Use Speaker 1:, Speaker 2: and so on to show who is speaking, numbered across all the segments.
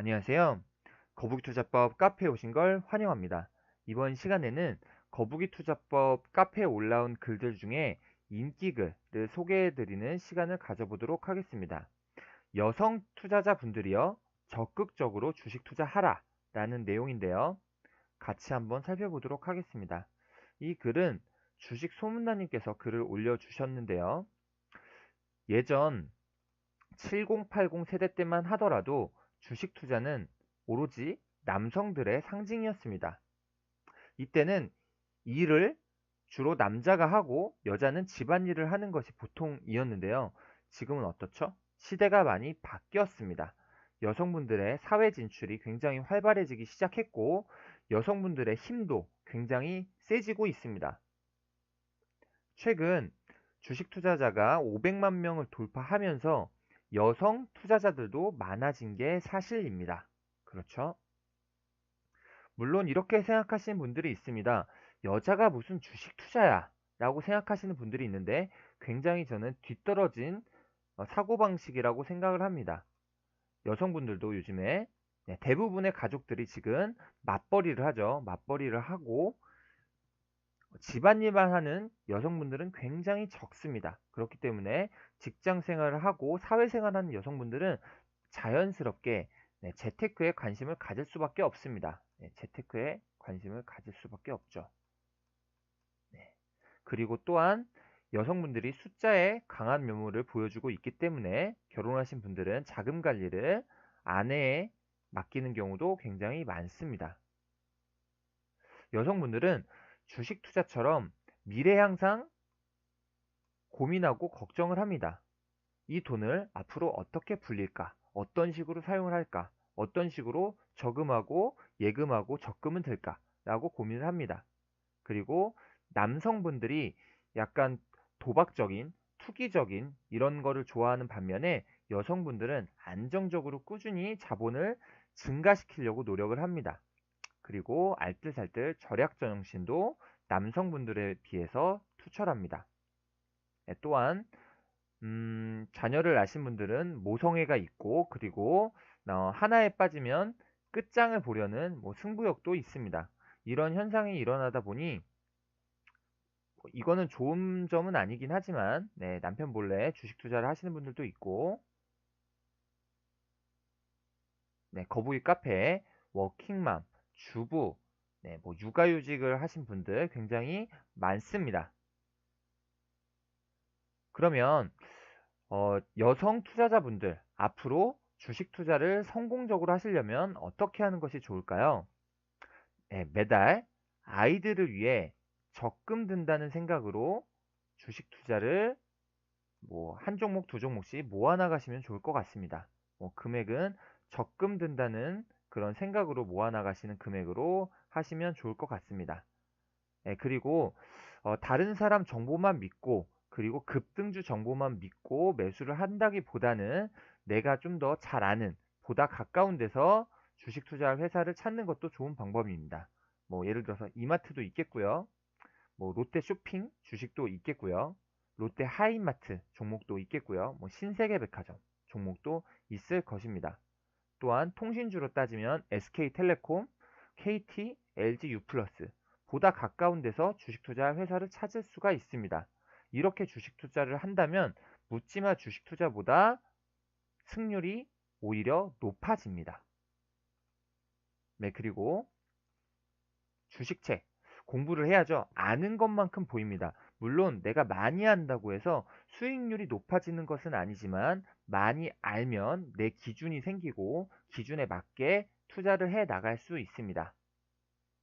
Speaker 1: 안녕하세요. 거북이 투자법 카페에 오신 걸 환영합니다. 이번 시간에는 거북이 투자법 카페에 올라온 글들 중에 인기글을 소개해드리는 시간을 가져보도록 하겠습니다. 여성 투자자분들이요 적극적으로 주식 투자하라 라는 내용인데요. 같이 한번 살펴보도록 하겠습니다. 이 글은 주식 소문나님께서 글을 올려주셨는데요. 예전 7080 세대 때만 하더라도 주식 투자는 오로지 남성들의 상징이었습니다. 이때는 일을 주로 남자가 하고 여자는 집안일을 하는 것이 보통이었는데요. 지금은 어떻죠? 시대가 많이 바뀌었습니다. 여성분들의 사회 진출이 굉장히 활발해지기 시작했고 여성분들의 힘도 굉장히 세지고 있습니다. 최근 주식 투자자가 500만 명을 돌파하면서 여성 투자자들도 많아진 게 사실입니다. 그렇죠? 물론 이렇게 생각하시는 분들이 있습니다. 여자가 무슨 주식 투자야 라고 생각하시는 분들이 있는데 굉장히 저는 뒤떨어진 어, 사고방식이라고 생각을 합니다. 여성분들도 요즘에 네, 대부분의 가족들이 지금 맞벌이를 하죠. 맞벌이를 하고 집안일만 하는 여성분들은 굉장히 적습니다. 그렇기 때문에 직장 생활을 하고 사회생활 하는 여성분들은 자연스럽게 네, 재테크에 관심을 가질 수밖에 없습니다. 네, 재테크에 관심을 가질 수밖에 없죠. 네. 그리고 또한 여성분들이 숫자에 강한 면모를 보여주고 있기 때문에 결혼하신 분들은 자금 관리를 아내에 맡기는 경우도 굉장히 많습니다. 여성분들은 주식 투자처럼 미래 향상 고민하고 걱정을 합니다. 이 돈을 앞으로 어떻게 불릴까? 어떤 식으로 사용을 할까? 어떤 식으로 저금하고 예금하고 적금은 될까? 라고 고민을 합니다. 그리고 남성분들이 약간 도박적인, 투기적인 이런 거를 좋아하는 반면에 여성분들은 안정적으로 꾸준히 자본을 증가시키려고 노력을 합니다. 그리고 알뜰살뜰 절약 정신도 남성분들에 비해서 투철합니다. 네, 또한 음, 자녀를 낳으신 분들은 모성애가 있고 그리고 어, 하나에 빠지면 끝장을 보려는 뭐 승부욕도 있습니다. 이런 현상이 일어나다 보니 이거는 좋은 점은 아니긴 하지만 네, 남편 몰래 주식 투자를 하시는 분들도 있고 네, 거북이 카페, 워킹맘, 주부, 네, 뭐 육아휴직을 하신 분들 굉장히 많습니다. 그러면 어, 여성 투자자분들 앞으로 주식 투자를 성공적으로 하시려면 어떻게 하는 것이 좋을까요? 네, 매달 아이들을 위해 적금 든다는 생각으로 주식 투자를 뭐 한 종목 두 종목씩 모아 나가시면 좋을 것 같습니다. 뭐 금액은 적금 든다는 그런 생각으로 모아 나가시는 금액으로 하시면 좋을 것 같습니다. 네, 그리고 어, 다른 사람 정보만 믿고 그리고 급등주 정보만 믿고 매수를 한다기보다는 내가 좀 더 잘 아는 보다 가까운 데서 주식 투자할 회사를 찾는 것도 좋은 방법입니다. 뭐 예를 들어서 이마트도 있겠고요. 뭐 롯데 쇼핑 주식도 있겠고요. 롯데 하이마트 종목도 있겠고요. 뭐 신세계백화점 종목도 있을 것입니다. 또한 통신주로 따지면 SK텔레콤, KT, LG U+, 보다 가까운 데서 주식 투자 회사를 찾을 수가 있습니다. 이렇게 주식 투자를 한다면 묻지마 주식 투자보다 승률이 오히려 높아집니다. 네, 그리고 주식책 공부를 해야죠. 아는 것만큼 보입니다. 물론 내가 많이 한다고 해서 수익률이 높아지는 것은 아니지만 많이 알면 내 기준이 생기고 기준에 맞게 투자를 해 나갈 수 있습니다.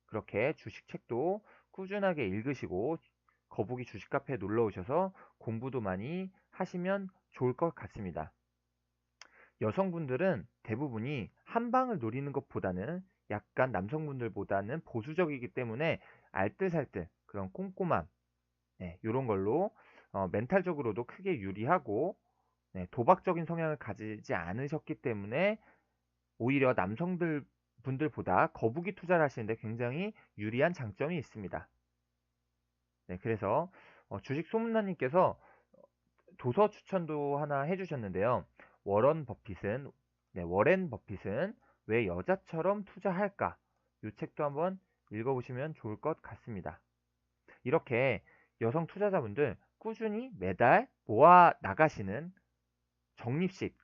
Speaker 1: 그렇게 주식책도 꾸준하게 읽으시고 거북이 주식 카페에 놀러 오셔서 공부도 많이 하시면 좋을 것 같습니다. 여성분들은 대부분이 한 방을 노리는 것보다는 약간 남성분들보다는 보수적이기 때문에 알뜰살뜰 그런 꼼꼼함 네, 이런 걸로 어, 멘탈적으로도 크게 유리하고 네, 도박적인 성향을 가지지 않으셨기 때문에 오히려 남성들 분들보다 거북이 투자를 하시는데 굉장히 유리한 장점이 있습니다. 네, 그래서 어, 주식 소문나님께서 도서 추천도 하나 해주셨는데요. 워런 버핏은 네, 워렌 버핏은 왜 여자처럼 투자할까? 이 책도 한번 읽어보시면 좋을 것 같습니다. 이렇게 여성 투자자분들 꾸준히 매달 모아 나가시는 적립식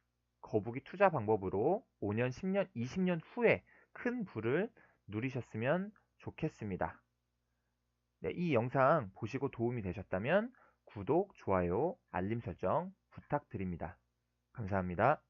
Speaker 1: 거북이 투자 방법으로 5년, 10년, 20년 후에 큰 부를 누리셨으면 좋겠습니다. 네, 이 영상 보시고 도움이 되셨다면 구독, 좋아요, 알림 설정 부탁드립니다. 감사합니다.